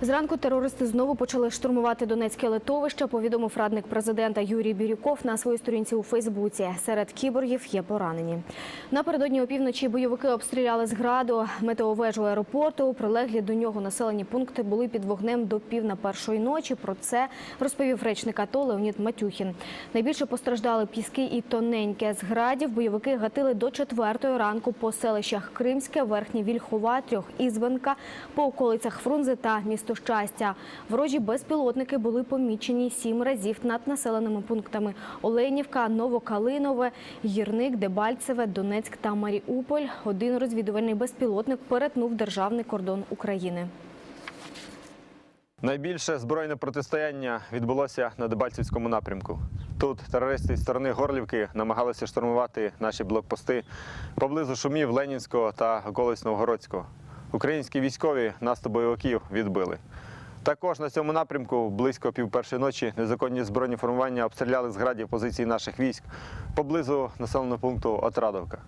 Зранку терористи знову почали штурмувати Донецьке литовище. Повідомив радник президента Юрій Бірюков на своїй сторінці у Фейсбуці. Серед кіборгів є поранені. Напередодні опівночі бойовики обстріляли з граду метеовежу аеропорту. Прилеглі до нього населені пункти були під вогнем до пів на першої ночі. Про це розповів речник АТО Леонід Матюхін. Найбільше постраждали піски і тоненьке. З градів бойовики гатили до четвертої ранку по селищах Кримське, Верхнє Вільхова, Трьохізвенка, по околицях Фрунзе та місто Щастя. Ворожі безпілотники були помічені сім разів над населеними пунктами Оленівка, Новокалинове, Гірник, Дебальцеве, Донецьк та Маріуполь. Один розвідувальний безпілотник перетнув державний кордон України. Найбільше збройне протистояння відбулося на Дебальцівському напрямку. Тут терористи з сторони Горлівки намагалися штурмувати наші блокпости поблизу шумів Ленінського та околиць Новгородського. Українські військові наступ бойовиків відбили. Також на цьому напрямку близько півпершої ночі незаконні збройні формування обстріляли з градів позиції наших військ поблизу населеного пункту Отрадовка.